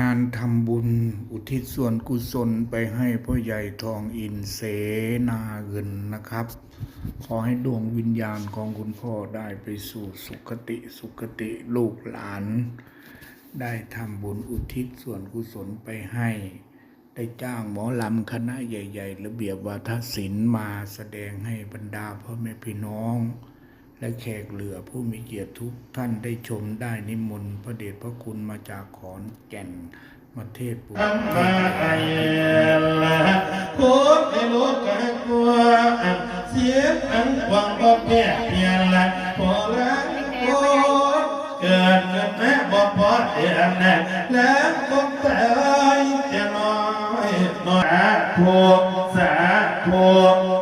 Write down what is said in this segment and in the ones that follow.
งานทำบุญอุทิศส่วนกุศลไปให้พ่อใหญ่ทองอินเสนาเงินนะครับ ขอให้ดวงวิญญาณของคุณพ่อได้ไปสู่สุคติสุคติลูกหลาน ได้ทำบุญอุทิศส่วนกุศลไปให้ ได้จ้างหมอลำคณะใหญ่ ๆ ระเบียบวาทศิลป์มาแสดงให้บรรดาพ่อแม่พี่น้อง และแขกเหลือผู้มีเกียรติทุกท่านได้ชมได้นิมนต์พระเดชพระคุณมาจากขอนแก่นมาเทศปุอัมมาอัยละโคตรไอ้โลกกะกลัวเสียงอันหวังบ่แพ้เพียงละพอรักโคตรเกิดเกิดแม่บ่พอเดือนน่แล้วคงตายจะน้อยน้อยสาธุสาธุ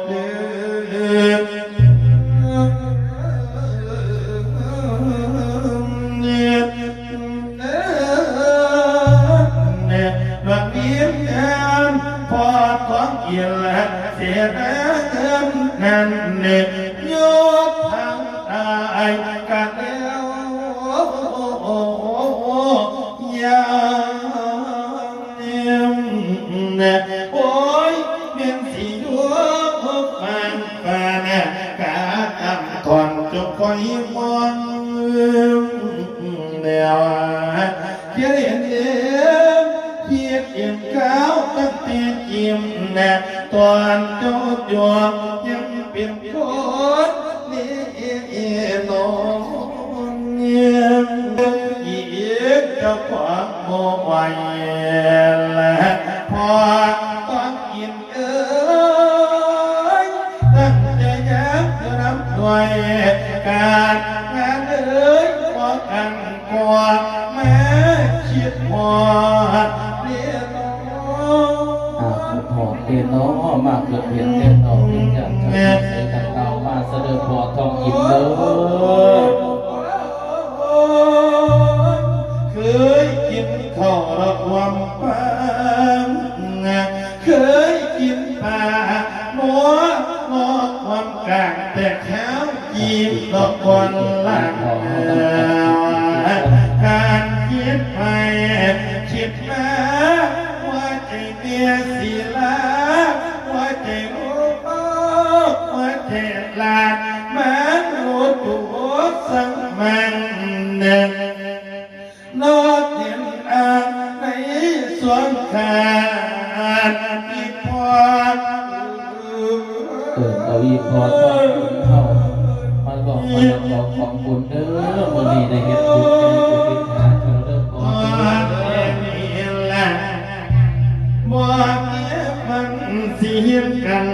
สิเห็นกัน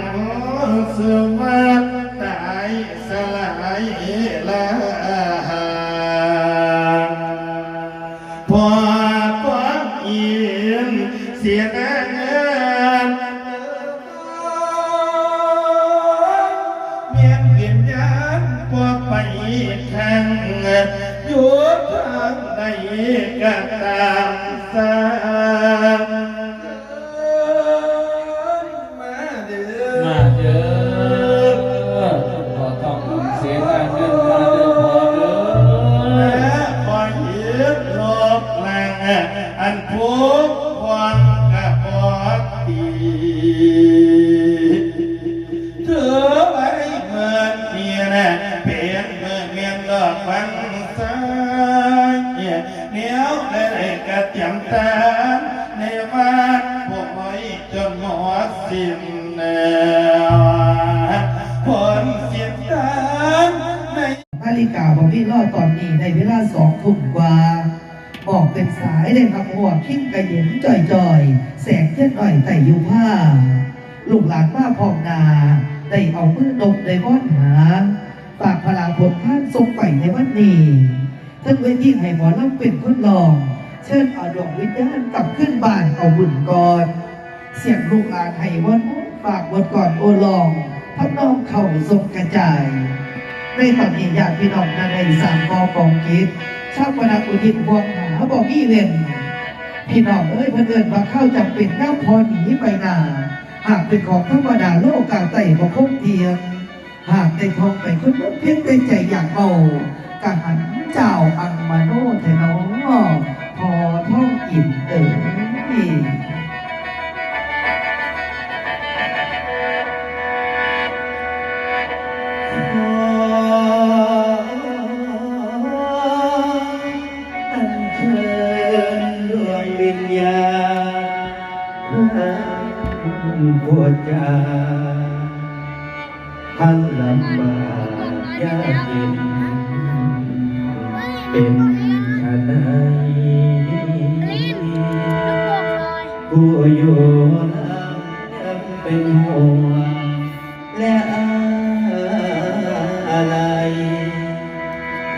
สมาตายสลายละ ลูกหลานมาพองนา ได้เอามือนมได้ม้อนหาฝากพลาผลท่านทรงไปในวันนี้ท่านเวทีให้หมอลำเป็นคนลอง เชิญเอาดวงวิญญาณกลับขึ้นบ้านเอาบุญก่อน เสียงลูกหลานให้วันฝากบทก่อนโอลองทับน้องเข่าทรงกระจายในตอนนี้ญาติพี่น้องนาในสามกอกองกิจชาวคณะอุทิศพวงหาบอกอีเวนพี่น้องเอ้ยเพื่อนเอินมาเข้าจำเป็นน้าพอหนีไปนา หากเป็นของธรรมดาโลกกาไต่บ่คงเทียงหากเป็นทองไปคนเมื่อเพียงใจใจอยากเบากะหันเจ้าอังมาโนเถน้องพอท่องอิ่มเอ๋ย ยู่ลำยังเป็นห่วงและอะไร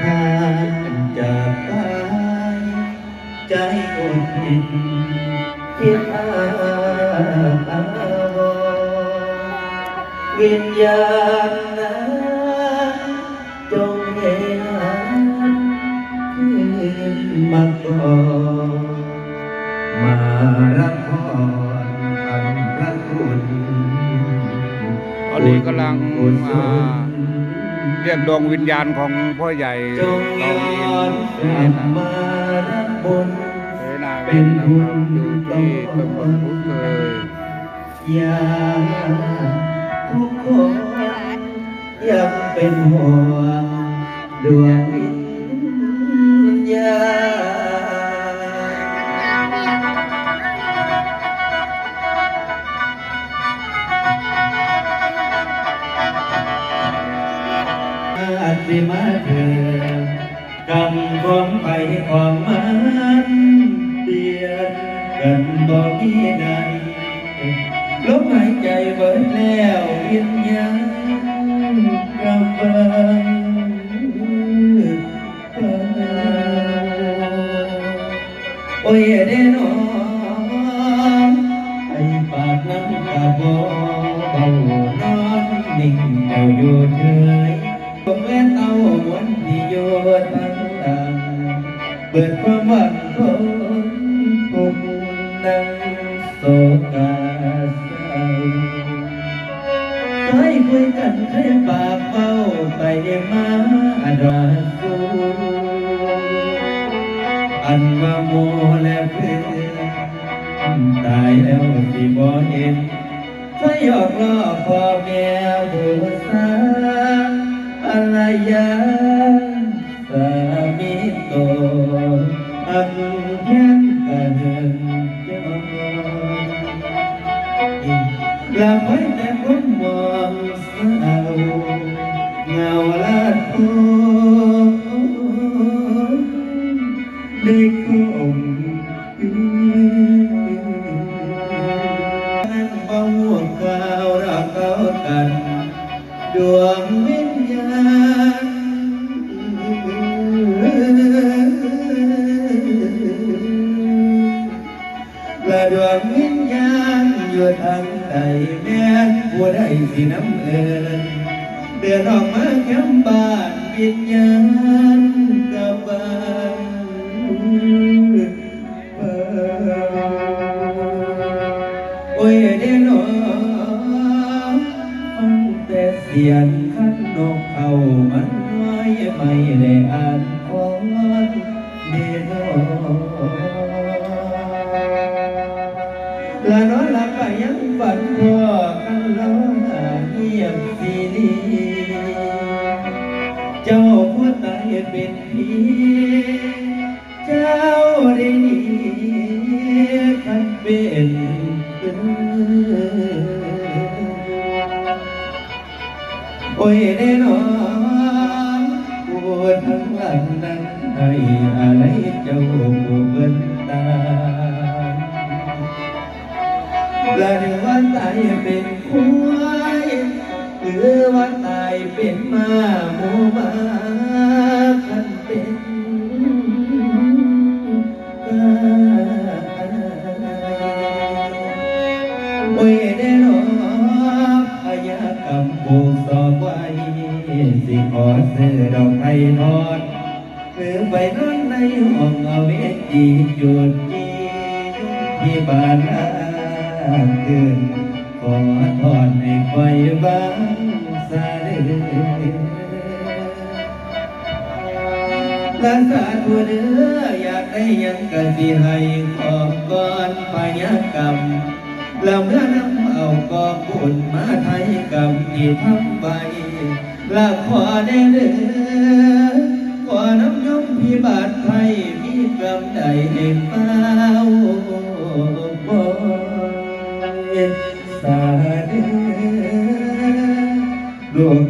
ห่างจากไปใจอดหินคิดอาวรวิญญาณ ลังอ่าเรียกดวงวิญญาณของพ่อใหญ่จงตย้องออินนเสกลับนามารับบุญเสนาเงินนะครับอยู่ที่ตำบลพุเคยอย่าทุกคนยังเป็นห่วงดวงวิญญาณ สิมาเถิดกรรมของไปของมันเปลี่ยนกันบ่มีใดลมหายใจเบิดแล้ววิญญาณกำบัง มาอดาสูอันว่าโมและเพื่อนตายแล้วสิบ่เห็นพยอกล้อพ่อแม่บูษาอะไรยาสามีโตอันเพียงกันเดินยอนละไม่ นกเขามันไม่ไม่ได้อ่านคอนเดนอและน้อยลับไปยังฝันพ่อกันล้อเงียบสีนี โอ้ยแน่นอนปวดทั้งหลังนั้นให้อะไรเจ้าเบิ่นตาและหรือว่าตายเป็นคว และสาตัวเนื้ออยากได้ยังกะสิให้ขอบก่อนปัญญกรรมแล้วเมื่อนำเอากอบบุญมาไทยกรรมที่ทำไปและขอแน่เดือขอน้ำยมพี่บาทไทยมีกรรมใดเห็นเป้าบ่สาธุ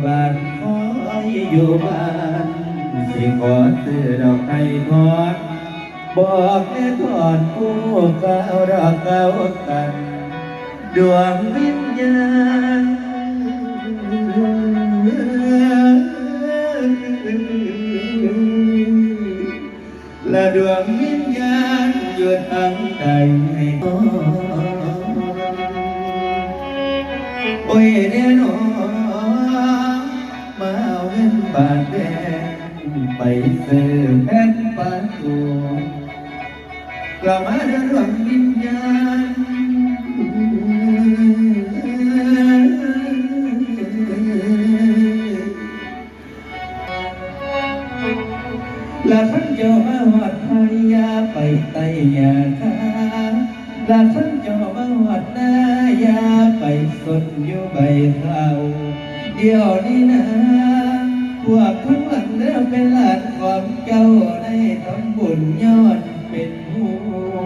bàn khói dù bàn chỉ có từ đầu tay con bỏ cái con cu cao đỏ cao cằn đường viết nhân là đường miên gian, vượt thắng thành hay ôi đen ôi เงินบาแดงไปซื้อแผ่นประตูกลับมาเดินดวงวิญญาณลาขันเจ้ามาหอดพายาไปไตยาคาลาขันเจ้ามาหอดนายาไปสนอยู่ใบข้าวเดี๋ยวนี้นะ ของเจ้าได้ทำบุญยอดเป็นหัว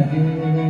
ด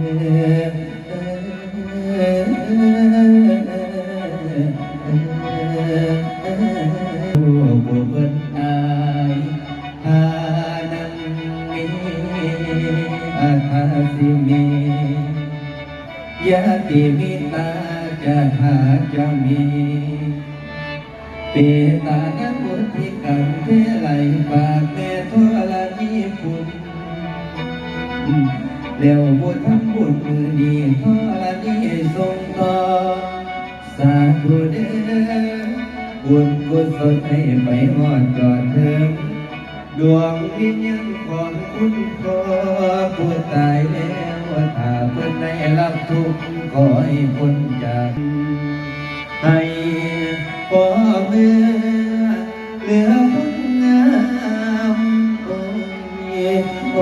กุศลให้ไปหอดก่อนเถิดดวงวิญญาณของคุณพ่อผู้ตายแล้วถ้าเพิ่นได้รับทุกข์ขอให้พ้นจากให้พ่อเมื่อเหลือคนงามโอ้ยโ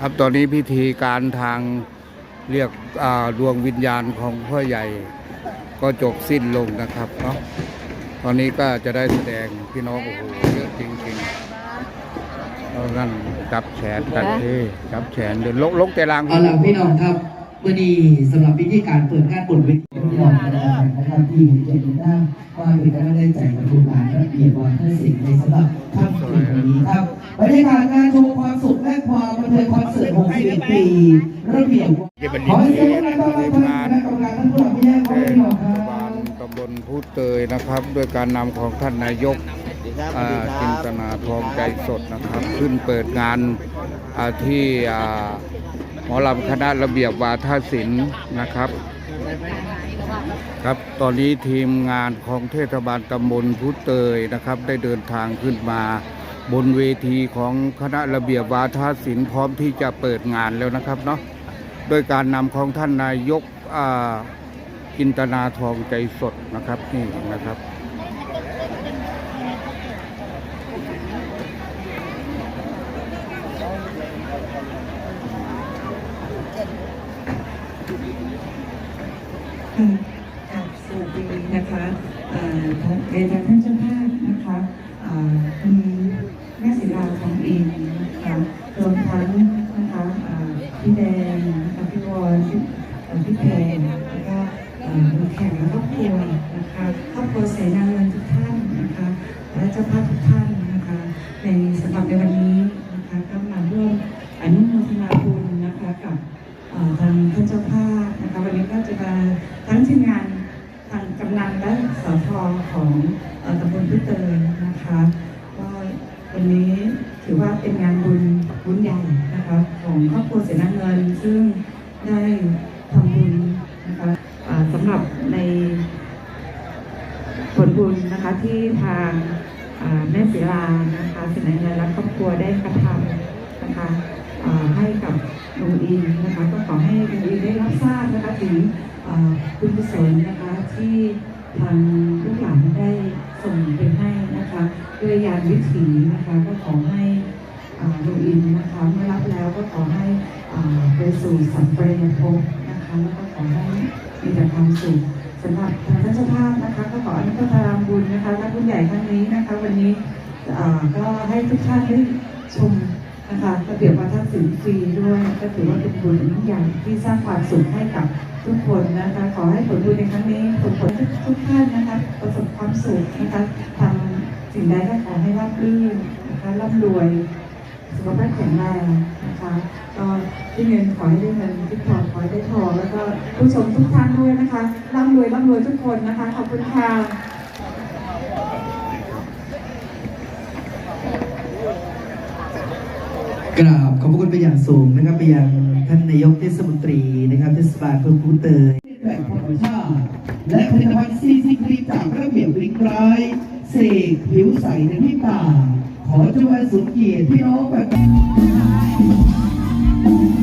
ครับตอนนี้พิธีการทางเรียกดวงวิญญาณของพ่อใหญ่ ก็จบสิ้นลงนะครับเนาะตอนนี้ก็จะได้แสดงพี่น้องโอ้โหเยอะจริงๆแล้วนั่นจับแขนกันเท่จับแขนเดินลงลงแต่ลางเอาล่ะพี่น้องครับวันนี้สำหรับพิธีการเปิดงานบนเวทีพี่น้องนะครับนะครับที่เกียรติได้า เป็นการได้ใจกับทุกงานและเกียรติวันทั้งสิ่งในสำหรับค่ำคืนวันนี้ครับบรรยากาศงานโชว์ความสุขและความบันเทิงคอนเสิร์ต61ปีระเบียบขอเสียงปรบมือต้อนรับท่านคณะกรรมการท่านผู้หลักผู้ใหญ่ของเทพี่น้องคศรับาลตำบลพุเตยนะครับ ด้วยการนำของท่านนายกอ่าจินตนาทองใจสดนะครับ ขึ้นเปิดงานอ่าที่อ่าหมอลำคณะระเบียบวาทศิลป์นะครับ ครับตอนนี้ทีมงานของเทศบาลตำบลพุเตยนะครับ ได้เดินทางขึ้นมาบนเวทีของคณะระเบียบวาทศิลป์พร้อมที่จะเปิดงานแล้วนะครับเนาะโดยการนำของท่านนายกอินตนาทองใจสดนะครับนี่นะครับค่ะกับสวัสดีนะคะเอ่อทาง เรียนทางท่านเจ้าภาพนะคะคุณแม่ศิลาทองอินนะคะรวมทั้งนะคะพี่แดงนะคะพี่วอนพี่แพงแล้วก็มือแข่งและครอบครัวนะคะครอบครัวเสนาเงินทุกท่านนะคะและเจ้าภาพทุกท่านนะคะในสำหรับในวันนี้นะคะก็มาร่วมอนุโมทนาบุญนะคะกับทางท่านเจ้าภาพนะคะวันนี้ก็จะมาทั้งทีมงาน ทางกำนันและสพของตำบลพุเตยนะคะ นะคะด้วยยานวิถีนะคะก็ขอให้อ่าลุงอินนะคะเมื่อรับแล้วก็ขอให้ไปสู่สัมปรายภพนะคะแล้วก็ขอให้มีแต่ความสุขสำหรับทางท่านเจ้าภาพนะคะ ก็ขออนุโมทนาบุญนะคะและบุญใหญ่ครั้งนี้นะคะ วันนี้ก็ให้ทุกท่านได้ชมนะคะระเบียบวัฒนศิลป์ฟรีด้วย ก็ถือว่าเป็นบุญยิ่งใหญ่ที่สร้างความสุขให้กับทุกคนนะคะ ขอให้ผลบุญในครั้งนี้ผลผลทุกทุกท่านนะคะประสบความสุขนะคะทำ สิ่งใดก็ขอให้ราบรื่นนะคะร่ำรวย สุขภาพแข็งแรงนะคะก็ที่เงินขอให้ได้เงินที่ทองขอให้ได้ทองแล้วก็ผู้ชมทุกท่านด้วยนะคะร่ำรวยร่ำรวยทุกคนนะคะ ขอบคุณค่ะกราบขอบพระคุณเป็นอย่างสูงนะครับไปยังท่านนายกเทศมนตรีนะครับเทศบาลเพื่อพูเตยแหล่งธรรมชาติและผลิตภัณฑ์ซีซีครีมจากระเบียบริงร้ายเสกผิวใสในที่ตา ขอจงไว้สุขเกียรติพี่น้องประชาชน